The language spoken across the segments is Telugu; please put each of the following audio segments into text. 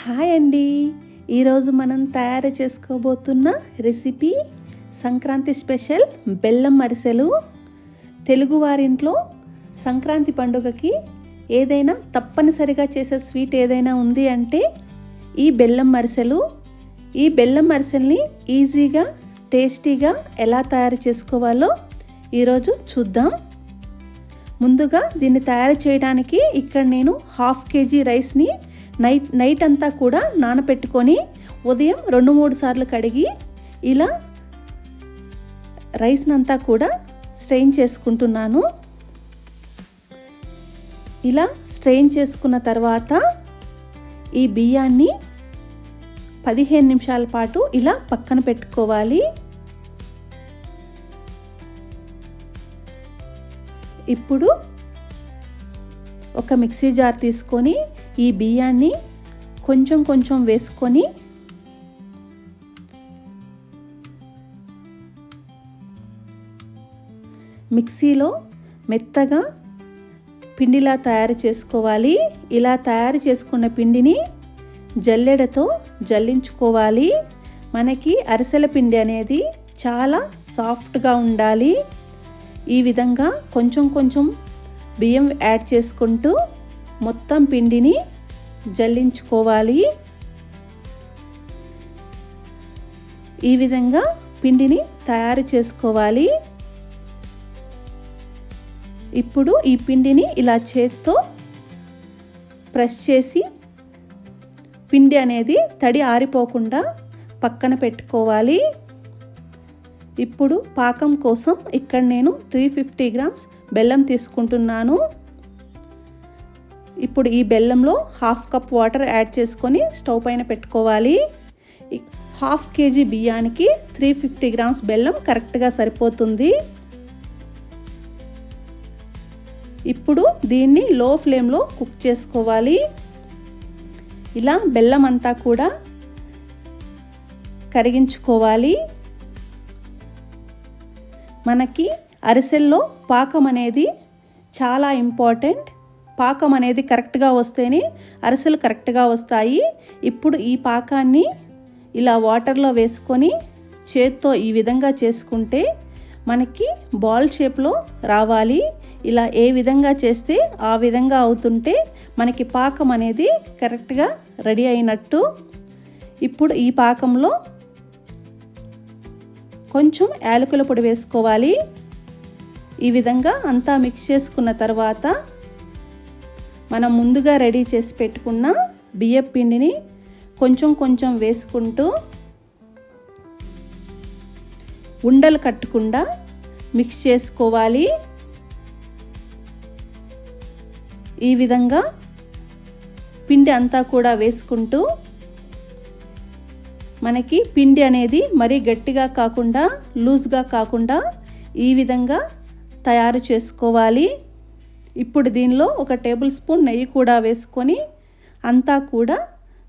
హాయ్ అండి. ఈరోజు మనం తయారు చేసుకోబోతున్న రెసిపీ సంక్రాంతి స్పెషల్ బెల్లం అరిసెలు. తెలుగువారింట్లో సంక్రాంతి పండుగకి ఏదైనా తప్పనిసరిగా చేసే స్వీట్ ఏదైనా ఉంది అంటే ఈ బెల్లం అరిసెలు. ఈ బెల్లం అరిసెల్ని ఈజీగా టేస్టీగా ఎలా తయారు చేసుకోవాలో ఈరోజు చూద్దాం. ముందుగా దీన్ని తయారు చేయడానికి ఇక్కడ నేను హాఫ్ కేజీ రైస్ని నైట్ నైట్ అంతా కూడా నానపెట్టుకొని ఉదయం రెండు మూడు సార్లు కడిగి ఇలా రైస్ని అంతా కూడా స్ట్రెయిన్ చేసుకుంటున్నాను. ఇలా స్ట్రెయిన్ చేసుకున్న తర్వాత ఈ బియ్యాన్ని పదిహేను నిమిషాల పాటు ఇలా పక్కన పెట్టుకోవాలి. ఇప్పుడు ఒక మిక్సీ జార్ తీసుకొని ఈ బియ్యాన్ని కొంచెం కొంచెం వేసుకొని మిక్సీలో మెత్తగా పిండిలా తయారు చేసుకోవాలి. ఇలా తయారు చేసుకున్న పిండిని జల్లెడతో జల్లించుకోవాలి. మనకి అరిసెల పిండి అనేది చాలా సాఫ్ట్గా ఉండాలి. ఈ విధంగా కొంచెం కొంచెం బియ్యం యాడ్ చేసుకుంటూ మొత్తం పిండిని జల్లించుకోవాలి. ఈ విధంగా పిండిని తయారు చేసుకోవాలి. ఇప్పుడు ఈ పిండిని ఇలా చేత్తో ప్రెస్ చేసి పిండి అనేది తడి ఆరిపోకుండా పక్కన పెట్టుకోవాలి. ఇప్పుడు పాకం కోసం ఇక్కడ నేను త్రీ ఫిఫ్టీ గ్రామ్స్ బెల్లం తీసుకుంటున్నాను. ఇప్పుడు ఈ బెల్లంలో హాఫ్ కప్ వాటర్ యాడ్ చేసుకొని స్టవ్ పైన పెట్టుకోవాలి. హాఫ్ కేజీ బియ్యానికి త్రీ ఫిఫ్టీ గ్రామ్స్ బెల్లం కరెక్ట్గా సరిపోతుంది. ఇప్పుడు దీన్ని లో ఫ్లేమ్లో కుక్ చేసుకోవాలి. ఇలా బెల్లం అంతా కూడా కరిగించుకోవాలి. మనకి అరిసెల్లో పాకం అనేది చాలా ఇంపార్టెంట్. పాకం అనేది కరెక్ట్గా వస్తేనే అరిసెలు కరెక్ట్గా వస్తాయి. ఇప్పుడు ఈ పాకాన్ని ఇలా వాటర్లో వేసుకొని చేత్తో ఈ విధంగా చేసుకుంటే మనకి బాల్ షేప్లో రావాలి. ఇలా ఏ విధంగా చేస్తే ఆ విధంగా అవుతుంటే మనకి పాకం అనేది కరెక్ట్గా రెడీ అయినట్టు. ఇప్పుడు ఈ పాకంలో కొంచెం యాలకుల పొడి వేసుకోవాలి. ఈ విధంగా అంతా మిక్స్ చేసుకున్న తర్వాత మనం ముందుగా రెడీ చేసి పెట్టుకున్న బియ్యం పిండిని కొంచెం కొంచెం వేసుకుంటూ ఉండలు కట్టకుండా మిక్స్ చేసుకోవాలి. ఈ విధంగా పిండి అంతా కూడా వేసుకుంటూ మనకి పిండి అనేది మరీ గట్టిగా కాకుండా లూజ్గా కాకుండా ఈ విధంగా తయారు చేసుకోవాలి. ఇప్పుడు దీనిలో ఒక టేబుల్ స్పూన్ నెయ్యి కూడా వేసుకొని అంతా కూడా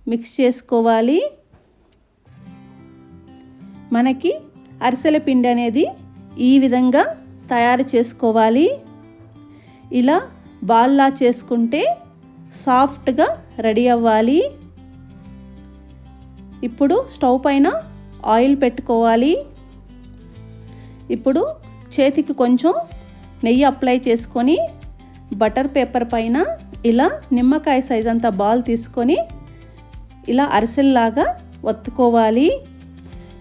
మిక్స్ చేసుకోవాలి. మనకి అరిసెల పిండి అనేది ఈ విధంగా తయారు చేసుకోవాలి. ఇలా బాల్లా చేసుకుంటే సాఫ్ట్గా రెడీ అవ్వాలి. ఇప్పుడు స్టవ్ పైన ఆయిల్ పెట్టుకోవాలి. ఇప్పుడు చేతికి కొంచెం నెయ్యి అప్లై చేసుకొని బటర్ పేపర్ పైన ఇలా నిమ్మకాయ సైజ్ అంత బాల్ తీసుకొని ఇలా అరిసెల్లాగా ఒత్తుకోవాలి.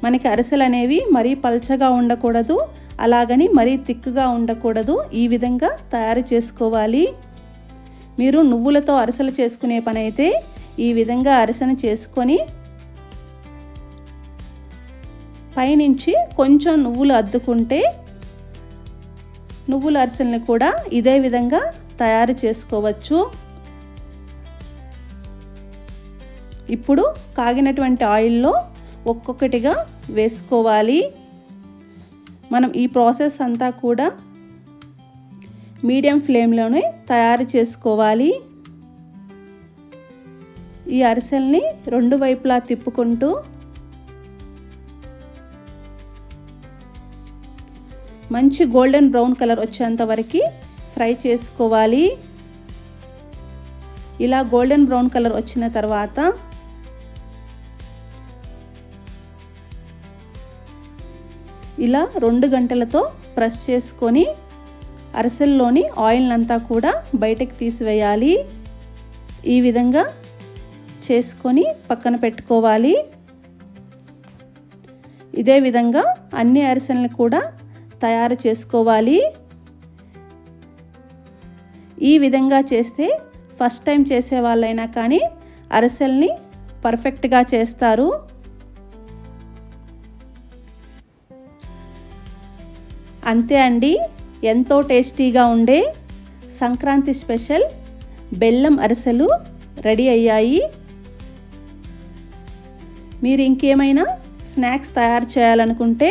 మనకి అరిసెలు అనేవి మరీ పల్చగా ఉండకూడదు అలాగని మరీ తిక్కుగా ఉండకూడదు. ఈ విధంగా తయారు చేసుకోవాలి. మీరు నువ్వులతో అరిసెలు చేసుకునే పని అయితే ఈ విధంగా అరిసెను చేసుకొని పైనుంచి కొంచెం నువ్వులు అద్దుకుంటే నువ్వుల అరిసెల్ని కూడా ఇదే విధంగా తయారు చేసుకోవచ్చు. ఇప్పుడు కాగినటువంటి ఆయిల్లో ఒక్కొక్కటిగా వేసుకోవాలి. మనం ఈ ప్రాసెస్ అంతా కూడా మీడియం ఫ్లేమ్లోనే తయారు చేసుకోవాలి. ఈ అరిసెల్ని రెండు వైపులా తిప్పుకుంటూ మంచి గోల్డెన్ బ్రౌన్ కలర్ వచ్చేంత వరకు ఫ్రై చేసుకోవాలి. ఇలా గోల్డెన్ బ్రౌన్ కలర్ వచ్చిన తర్వాత ఇలా రెండు గంటలతో ప్రెస్ చేసుకొని అరిసెల్లోని ఆయిల్ అంతా కూడా బయటకు తీసివేయాలి. ఈ విధంగా చేసుకొని పక్కన పెట్టుకోవాలి. ఇదే విధంగా అన్ని అరిసెలను కూడా తయారు చేసుకోవాలి. ఈ విధంగా చేస్తే ఫస్ట్ టైం చేసే వాళ్ళైనా కానీ అరిసెల్ని పర్ఫెక్ట్గా చేస్తారు. అంతే అండి. ఎంతో టేస్టీగా ఉండే సంక్రాంతి స్పెషల్ బెల్లం అరిసెలు రెడీ అయ్యాయి. మీరు ఇంకేమైనా స్నాక్స్ తయారు చేయాలనుకుంటే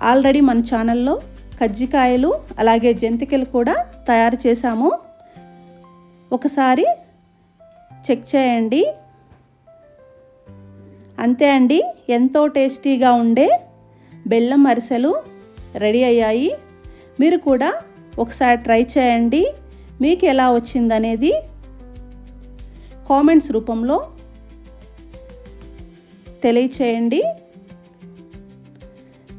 ఆల్రెడీ మన ఛానల్లో కజ్జికాయలు అలాగే జంతికలు కూడా తయారు చేశాము. ఒకసారి చెక్ చేయండి. అంతే అండి ఎంతో టేస్టీగా ఉండే బెల్లం అరిసెలు రెడీ అయ్యాయి. మీరు కూడా ఒకసారి ట్రై చేయండి మీకు ఎలా వచ్చిందనేది కామెంట్స్ రూపంలో తెలియచేయండి.